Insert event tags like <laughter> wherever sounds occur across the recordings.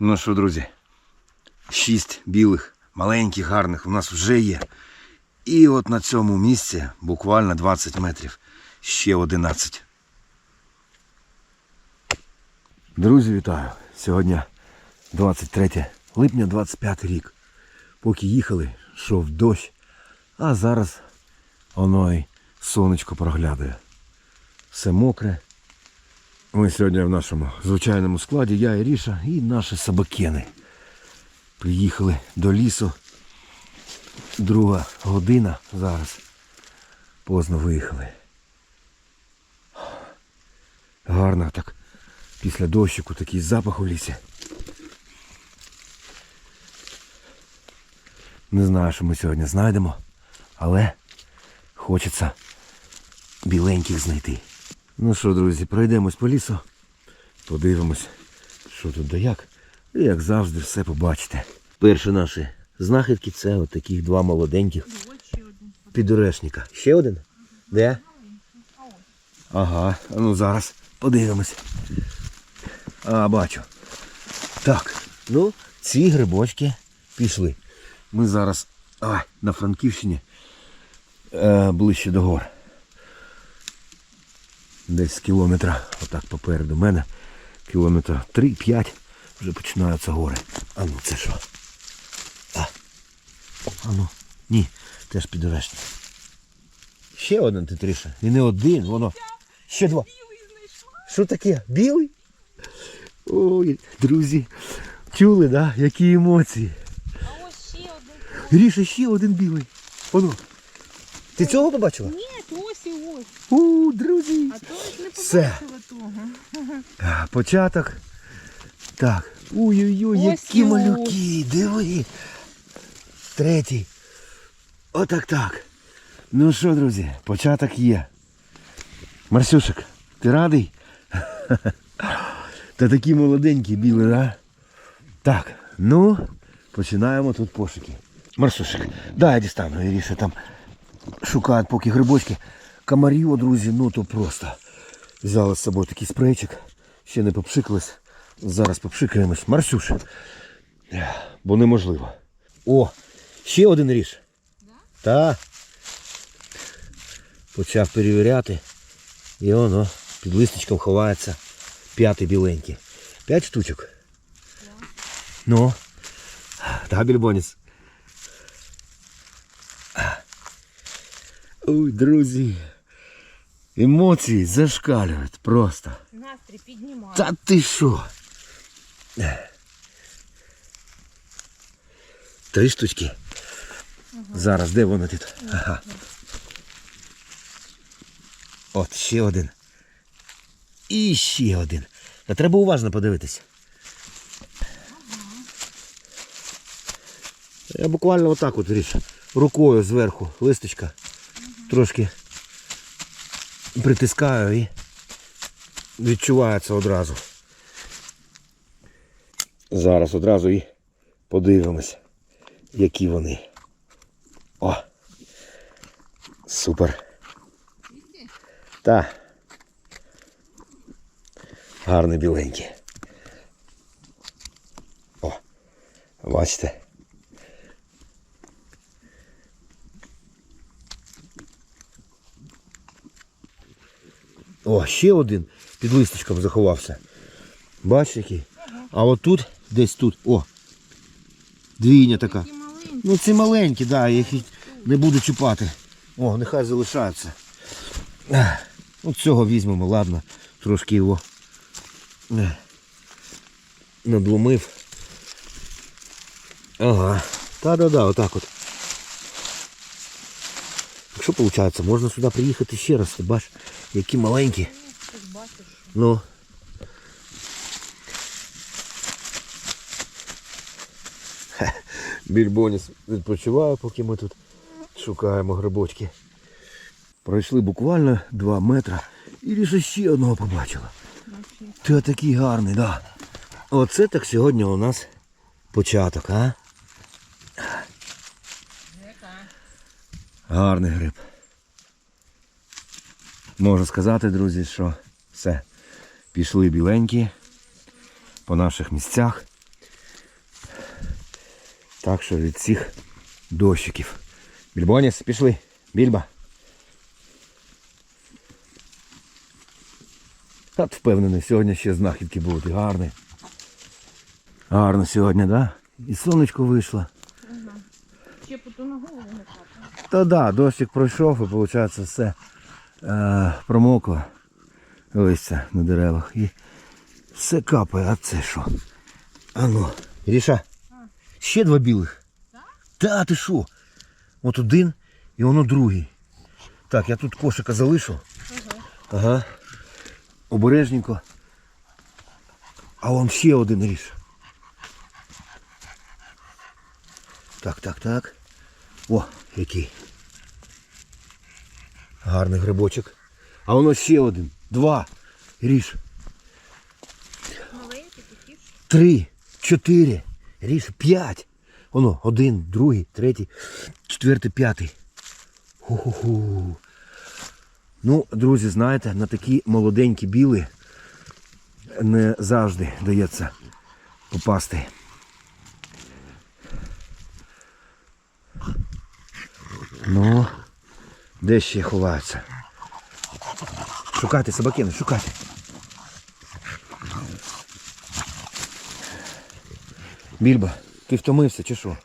Ну що, друзі, шість білих, маленьких, гарних у нас вже є. І от на цьому місці буквально 20 метрів. Ще 11. Друзі, вітаю! Сьогодні 23 липня, 25 рік. Поки їхали, йшов дощ, а зараз воно й сонечко проглядає. Все мокре. Ми сьогодні в нашому звичайному складі, я і Ріша, і наші собакени. Приїхали до лісу. Друга година зараз. Поздно виїхали. Гарно так. Після дощику такий запах у лісі. Не знаю, що ми сьогодні знайдемо, але хочеться біленьких знайти. Ну що, друзі, пройдемось по лісу, подивимось, що тут да як. І як завжди все побачите. Перші наші знахідки це от таких два молоденьких підорешника. Ще один? Де? Ага, ну зараз подивимось. А, бачу. Так, ну, ці грибочки пішли. Ми зараз ай, на Франківщині е, ближче до гор. Десь з кілометра, отак попереду мене. Кілометра 3-5 вже починаються гори. А ну це що? А, а ну, ні, теж підорешник. Ще один ти Триша. І не один, воно. Ще два. Що таке? Білий? Ой, друзі, чули, да? Які емоції. А ось ще один. Ріша, ще один білий. Воно. Ти цього побачила? Ні. У, друзі. А то не Все. того. Початок. Так. Ой-ой-ой, які ось. малюки. Диви. Третій. Отак так. Ну що, друзі, початок є. Марсюшик, ти радий? Та такі молоденькі біли, да? Так, ну, починаємо тут пошуки. Марсюшик, дай я дістану, Іріша там шукають поки грибочки. Комарів, друзі, ну то просто. Взяли з собою такий спрейчик. Ще не попшикались. Зараз попшикаємось. Марсюш. Бо неможливо. О, ще один ріж. Та. Почав перевіряти. І воно під листочком ховається п'ятий біленький. П'ять штучок. Ну. Та більбоніс. Ой, друзі. Емоції зашкалюють просто. Настрій піднімає. Та ти що? Три штучки. Зараз, де вони тут? Ага. От, ще один. І ще один. Та треба уважно подивитися. Я буквально отак от ріж. Рукою зверху листочка. Трошки притискаю і відчувається одразу. Зараз одразу і подивимось, які вони. О! Супер. Та. Гарний біленький. О, бачите? О, ще один під листочком заховався. Бачиш який? А от тут, десь тут, о, двійня така. Ну ці маленькі, да, я їх не буду чіпати. О, нехай залишаються. От цього візьмемо, ладно. Трошки його надломив. Ага. Та-да-да, отак от. Якщо виходить, можна сюди приїхати ще раз, ти бачиш, які маленькі. Ну. Більбоніс відпочиває, поки ми тут шукаємо грибочки. Пройшли буквально 2 метри і лише ще одного побачила. Ти такий гарний, да. Оце так сьогодні у нас початок, а? Гарний гриб. Можу сказати, друзі, що все. Пішли біленькі по наших місцях. Так що від цих дощиків. Більбоніс, пішли. Більба. От впевнений, сьогодні ще знахідки будуть гарні. Гарно сьогодні, так? Да? І сонечко вийшло. Ще поту на голову не. Та да, дощик пройшов і виходить все е, промокло. Листя на деревах. І все капає, а це що? А ну, Ріша, ще два білих. Та ти що? От один і воно другий. Так, я тут кошика залишу. Ага. Обережненько. А вон ще один ріж. Так, так, так. О, який. Гарний грибочок. А воно ще один. Два. Ріж. Маленький. Три. Чотири. Ріж. П'ять. Воно. Один, другий, третій, четвертий, п'ятий. Ху-ху-ху. Ну, друзі, знаєте, на такі молоденькі біли не завжди дається попасти. Ну, де ще ховаються? Шукайте собакини, шукайте. Більба, ти втомився чи що?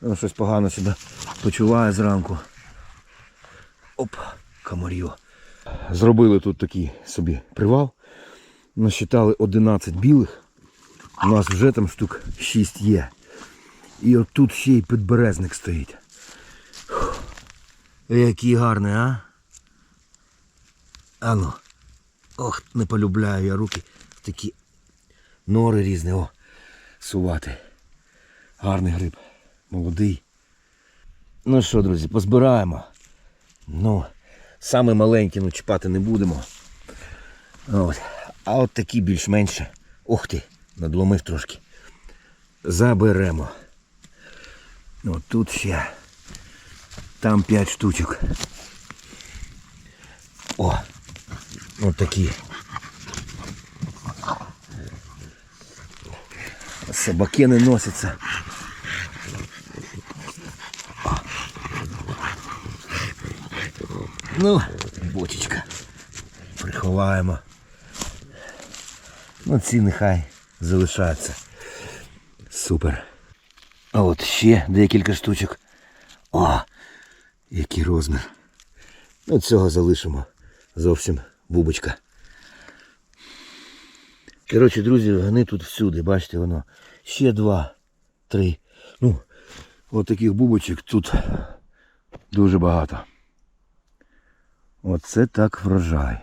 Ну, щось погано себе почуває зранку. Оп, комар'ю. Зробили тут такий собі привал. Насчитали 11 білих. У нас вже там штук 6 є. І от тут ще й підберезник стоїть. Який гарний, а? Ану. Ох, не полюбляю я руки в такі нори різні. О, сувати. Гарний гриб. Молодий. Ну що, друзі, позбираємо. Ну, саме маленькі, ну чіпати не будемо. От. А от такі більш-менше. Ух ти, надломив трошки. Заберемо. От тут ще. Там 5 штучок. О! От такі. Собаки не носяться. Ну, бочечка. Приховаємо. Ну, ці нехай залишаються. Супер. А от ще декілька штучок. О, Який розмір. Ну, цього залишимо. Зовсім бубочка. Коротше, друзі, вони тут всюди, бачите, воно. Ще два, три. Ну, от таких бубочок тут дуже багато. Оце так врожай.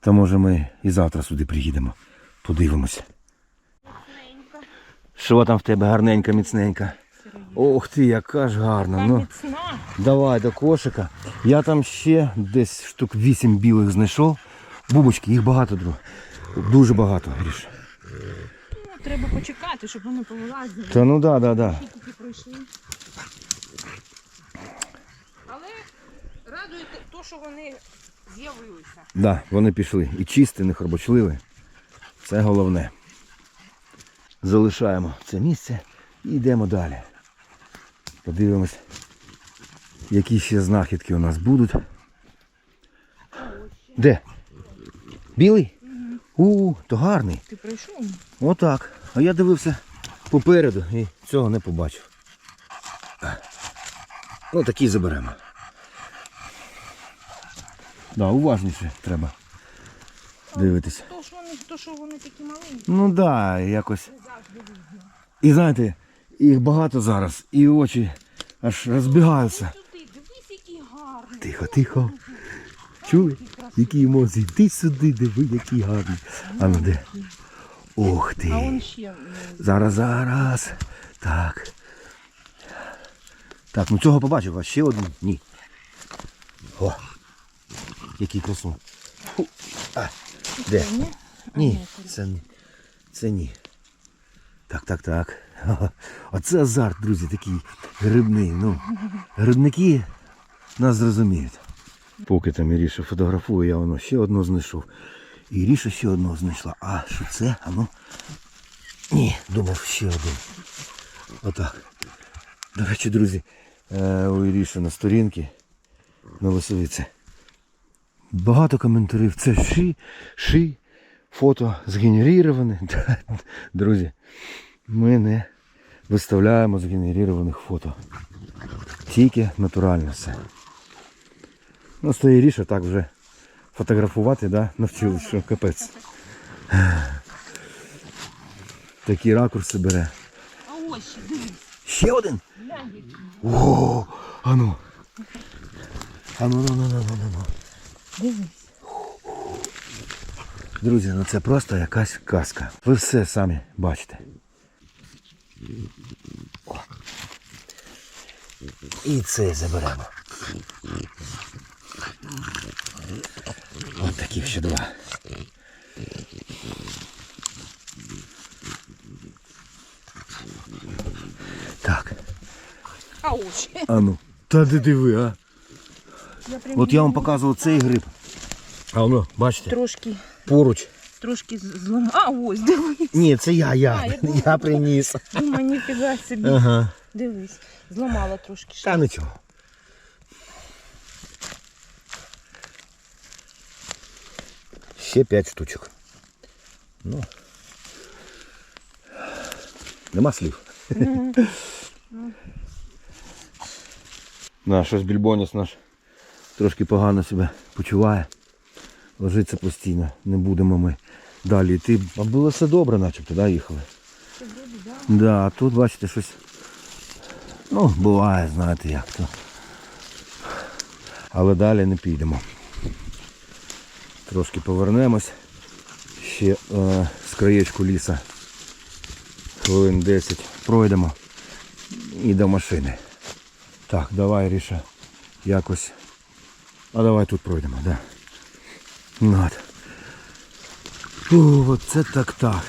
Та може ми і завтра сюди приїдемо. Подивимося. Що там в тебе гарненька, міцненька? Ох ти, яка ж гарна. Ну, давай до кошика. Я там ще десь штук 8 білих знайшов. Бубочки, їх багато, друг. Дуже багато, Гріш. Ну, треба почекати, щоб вони повилазили. Та ну да, да, да. Тільки пройшли. Але радує те, що вони з'явилися. Да, вони пішли. І чисті, не хробочливі. Це головне. Залишаємо це місце і йдемо далі. Подивимось, які ще знахідки у нас будуть. Де? Білий? У, то гарний. Ти пройшов? Отак. А я дивився попереду і цього не побачив. Ну такий заберемо. Да, уважніше треба дивитися. То, що вони, то, що вони такі маленькі, Ну так, да, якось. І знаєте, їх багато зараз, і очі аж розбігаються. Тихо, тихо. Чули? Які емоції? Ти сюди, диви, який гарний. А ну де? Ох А ти. Зараз, зараз. Так. Так, ну цього побачив, а ще один? Ні. О, який красун. Фу. А, де? Ні? Ні, це, ні. це ні. Так, так, так. <laughs> Оце азарт, друзі, такий грибний. Ну, грибники нас зрозуміють. Поки там Іріша фотографує, я воно ще одного знайшов. Іріша ще одного знайшла. А що це? А ну. Ні, думав ще один. Отак. До речі, друзі, е, у Іріші на сторінці на Лисовиці. Багато коментарів. Це ши, ши, фото згенерироване. <laughs> Друзі, ми не виставляємо згенерованих фото. Тільки натуральне все. Ну, Іріша так вже фотографувати, да? навчилась, що капець. Такі ракурси бере. А ось ще, один? О, ану. Ану, ну, ну, ну, ну, ну, ну. Дивись. Друзі, ну це просто якась казка. Ви все самі бачите. І це заберемо. Ось таких ще два. Так, А ось ще. а ну. Та де диви, а? От я вам показував цей гриб. А воно, бачите, трошки, поруч. Трошки злом. А ось, дивись. Ні, це я, А, я. я думала, Я приніс. Думаю, ніфіга собі. Ага. Дивись, зламала трошки. Та нічого. Ще 5 штучок. Ну. Нема слів. Да, щось більбоніс наш трошки погано себе почуває. Ложиться постійно. Не будемо ми далі йти. А було все добре, начебто, да, їхали. Да, тут бачите щось. Ну, буває, знаєте як то. Але далі не підемо. Трошки повернемось. Ще е, з краєчку ліса. Хвилин 10 пройдемо і до машини. Так, давай, Ріша, якось. А давай тут пройдемо, да. Ну. Фу, оце так так.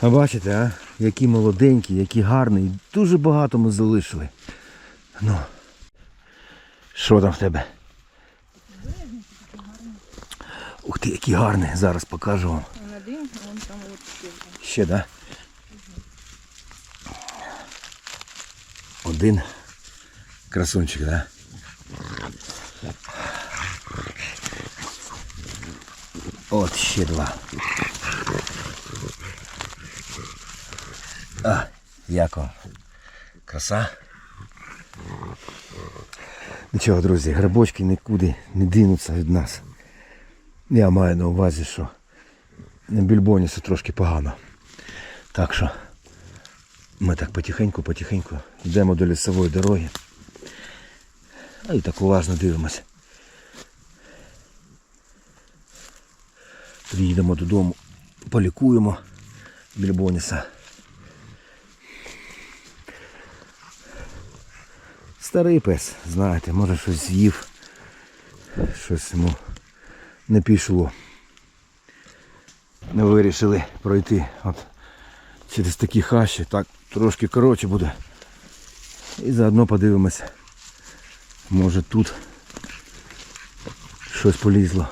А бачите, а? Які молоденькі, які гарні. Дуже багато ми залишили. Ну. Що там в тебе? Ух ти, які гарні. Зараз покажу вам. Один, вон там от ще. Ще, да? Один красунчик, да? От ще два. А, як вам? Краса. Нічого, друзі, грибочки нікуди не дінуться від нас. Я маю на увазі, що на більбонісу трошки погано. Так що ми так потихеньку-потихеньку йдемо до лісової дороги. А і так уважно дивимося. Приїдемо додому, полікуємо більбоніса. Старий пес, знаєте, може щось з'їв, щось йому не пішло. Ми вирішили пройти от через такі хащі, так трошки коротше буде. І заодно подивимося. Може тут щось полізло.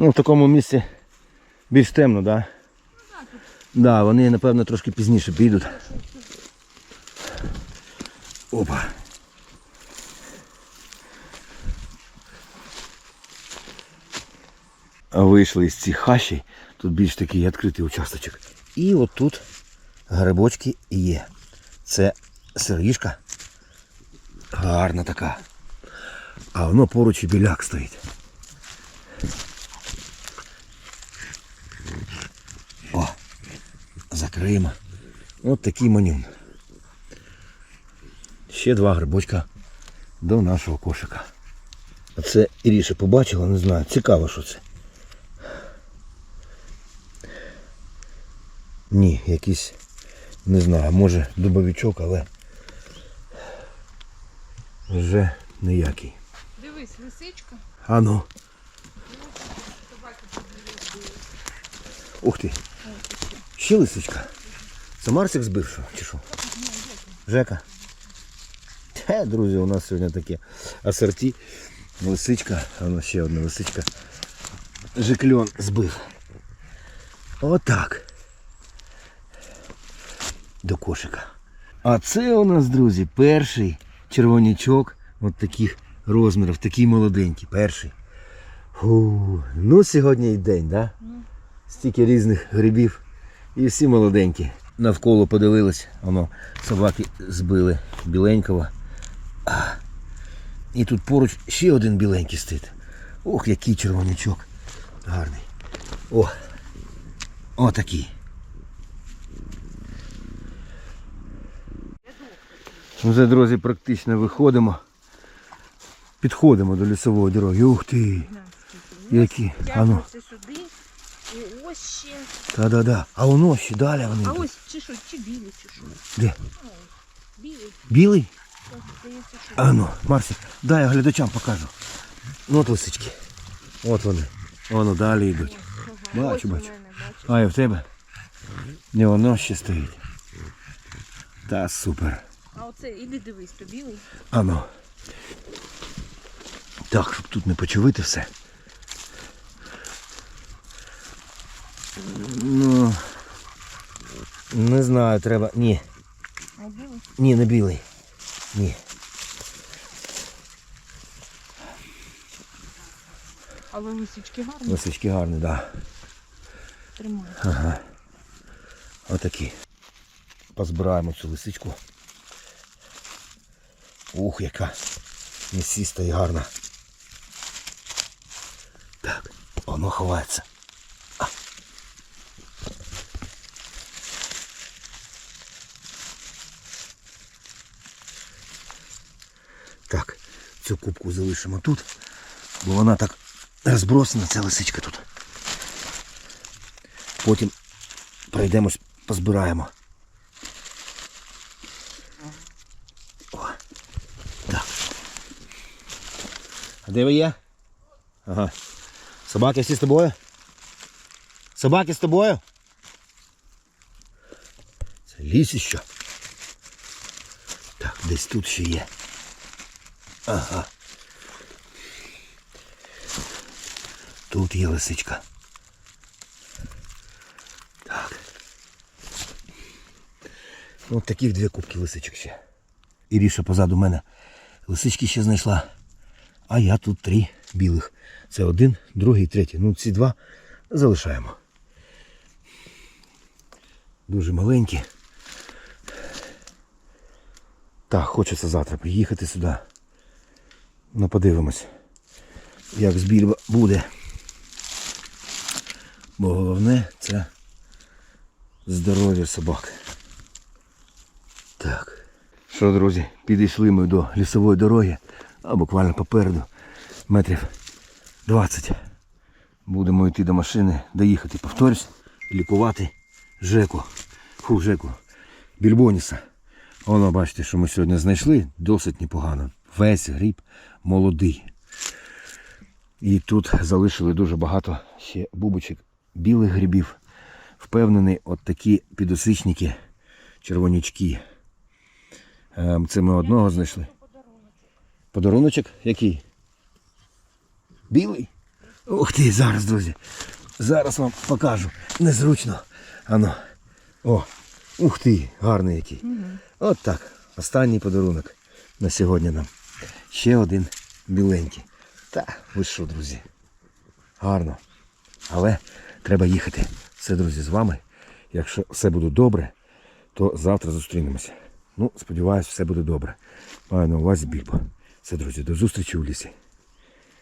Ну, в такому місці більш темно, так? Да? Да, вони, напевно, трошки пізніше підуть. Опа. Вийшли із цих хащей, тут більш такий відкритий участочок. І отут грибочки є. Це сиріжка. Гарна така. А воно поруч і біляк стоїть. О, закриємо. От такий манюн. Ще два грибочка до нашого кошика. А це Іріша побачила, не знаю. Цікаво, що це. Ні, якийсь, не знаю, може дубовичок, але вже ніякий. Дивись, лисичка. А ну. Ух ти. Ще лисичка. Це Марсик збив що? Чи що? Жека. Те, друзі, у нас сьогодні таке асорті. Лисичка, а у ще одна лисичка. жикльон збив. Отак. До кошика. А це у нас, друзі, перший червонячок от таких розмірів, такий молоденький, перший. Фу, ну сьогодні і день, да? Стільки різних грибів і всі молоденькі. Навколо подивились, воно собаки збили біленького. А, і тут поруч ще один біленький стоїть. Ох, який червонячок. Гарний. О! Отакий. Вже, друзі, практично виходимо. Підходимо до лісової дороги. Ух ти! Які? А ну, Тягнуться сюди. І ось ще. та-да-да. А воно ще далі вони. А ось чи що, чи білі, чи що. Де? Білий? так. А ну, Марсі, дай я глядачам покажу. Ну от лисички. От вони. Воно далі йдуть. Бачу, бачу. А і в тебе? Не воно ще стоїть. Та супер. А оце, іди дивись, то білий. А ну. Так, щоб тут не почувити все. Ну. Не знаю, треба. Ні. А білий? Ні, не білий. Ні. Але лисички гарні. Лисички гарні, так. Да. Отакі. Позбираємо цю лисичку. Ух, яка м'ясиста і гарна. Так, воно ховається. А. Так, цю кубку залишимо тут, бо вона так розбросана, ця лисичка тут. Потім пройдемось, позбираємо. О, так. А де ви є? Ага. Собаки всі з тобою? Собаки з тобою? Це лісіще. Так, десь тут ще є. Ага. Тут є лисичка. Так. Ось таких дві кубки лисичок ще. Іріша позаду мене лисички ще знайшла. А я тут три білих. Це один, другий, третій. Ну ці два залишаємо. Дуже маленькі. Так, хочеться завтра приїхати сюди. Ну подивимось, як збір буде. Бо головне це здоров'я собак. Так. Що, друзі, підійшли ми до лісової дороги, а буквально попереду метрів 20. Будемо йти до машини, доїхати, повторюсь, лікувати Жеку. Фу, Жеку. Більбоніса. Воно, бачите, що ми сьогодні знайшли, досить непогано. Весь гріб молодий. І тут залишили дуже багато ще бубочок білих грибів. Впевнений, от такі підосичники, червонячки. Ем, Це ми одного знайшли. Подаруночок який? Білий? Ух ти, зараз, друзі. Зараз вам покажу. Незручно. Ано. О, ух ти, гарний який. От так. Останній подарунок на сьогодні нам. Ще один біленький. Та, ви що, друзі? Гарно. Але треба їхати. Все, друзі, з вами. Якщо все буде добре, то завтра зустрінемося. Ну, сподіваюсь, все буде добре. Маю на увазі більбо. Все, друзі, до зустрічі у лісі.